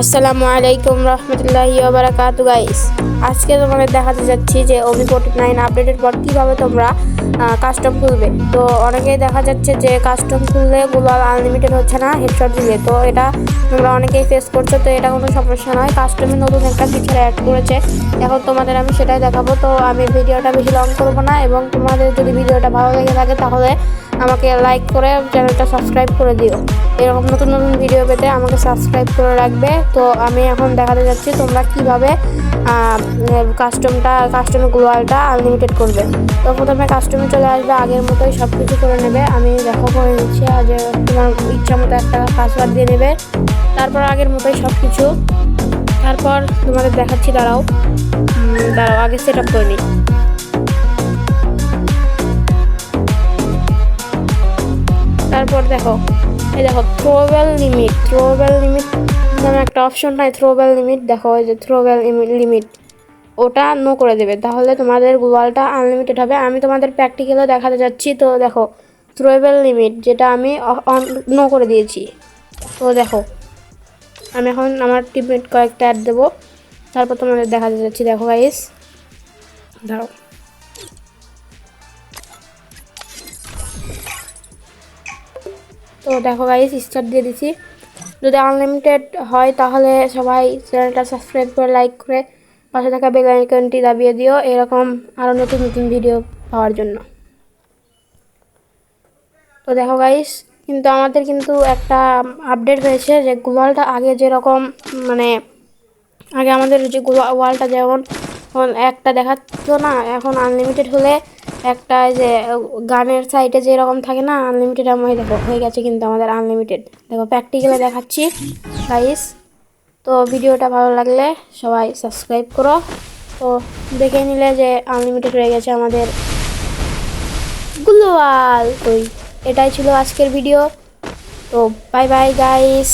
আসসালামু আলাইকুম রহমতুল্লাহি বারাকাতু গাইস আজকে তোমাদের দেখাতে যাচ্ছি যে ওমি ফোর্টি নাইন আপডেটের পর কীভাবে তোমরা কাস্টম খুলবে। তো অনেকেই দেখা যাচ্ছে যে কাস্টম খুললে গ্লোবাল আনলিমিটেড হচ্ছে না হেডশট দিলে তো এটা তোমরা অনেকেই ফেস করছ, তো এটা কোনো সমস্যা নয়। কাস্টমে নতুন একটা ফিচার অ্যাড করেছে। এখন তোমাদের আমি সেটাই দেখাবো। তো আমি ভিডিওটা বেশি লং করব না এবং তোমাদের যদি ভিডিওটা ভালো লেগে থাকে, তাহলে আমাকে লাইক করে চ্যানেলটা সাবস্ক্রাইব করে দিও। এরকম নতুন নতুন ভিডিও পেতে আমাকে সাবস্ক্রাইব করে রাখবে। তো আমি এখন দেখাতে যাচ্ছি তোমরা কীভাবে কাস্টমটা কাস্টমের গ্লোয়ালটা আনলিমিটেড করবে। তো প্রথমে কাস্টমে চলে আসবে, আগের মতোই সব কিছু করে নেবে। আমি দেখো করে নিচ্ছি, আর যে তোমার ইচ্ছা মতো একটা পাসওয়ার্ড দিয়ে নেবে। তারপর আগের মতোই সব কিছু তারপর তোমাদের দেখাচ্ছি, দাঁড়াও। দাঁড়াও, আগে সেট আপ করে নিই। তারপর দেখো, এই দেখো থ্রোবেল লিমিট থ্রোবেল লিমিট নামে একটা অপশন নাই থ্রোবেল লিমিট দেখো ওই যে থ্রোবেল লিমিট ওটা নো করে দেবে। তাহলে তোমাদের গুগলটা আনলিমিটেড হবে। আমি তোমাদের প্র্যাকটিক্যালও দেখাতে যাচ্ছি। তো দেখো থ্রোবেল লিমিট যেটা আমি অন নো করে দিয়েছি। তো দেখো, আমি এখন আমার টিপমেট কয়েকটা অ্যাড দেবো। তারপর তোমাদের দেখাতে যাচ্ছি। দেখো গাইস ধরো তো দেখো গাইস স্টার্ট দিয়ে দিছি যদি আনলিমিটেড হয়, তাহলে সবাই চ্যানেলটা সাবস্ক্রাইব করে লাইক করে পাশে থাকা বেল আইকনটি দাবিয়ে দিও। এরকম আরও নতুন নতুন ভিডিও পাওয়ার জন্য। তো দেখো গাইস কিন্তু আমাদের কিন্তু একটা আপডেট হয়েছে যে গুগলটা আগে যেরকম মানে আগে আমাদের যে ওয়ালটা যেমন একটা দেখাচ্ছ না, এখন আনলিমিটেড হলে একটা যে গানের সাইডে যেরকম থাকে না আনলিমিটেড আমি দেখো, হয়ে গেছে কিন্তু আমাদের আনলিমিটেড দেখো প্র্যাকটিক্যালে দেখাচ্ছি গাইস তো ভিডিওটা ভালো লাগলে সবাই সাবস্ক্রাইব করো। তো দেখে নিলে যে আনলিমিটেড হয়ে গেছে আমাদের গ্লোয়াল তো এটাই ছিল আজকের ভিডিও তো বাই বাই গাইস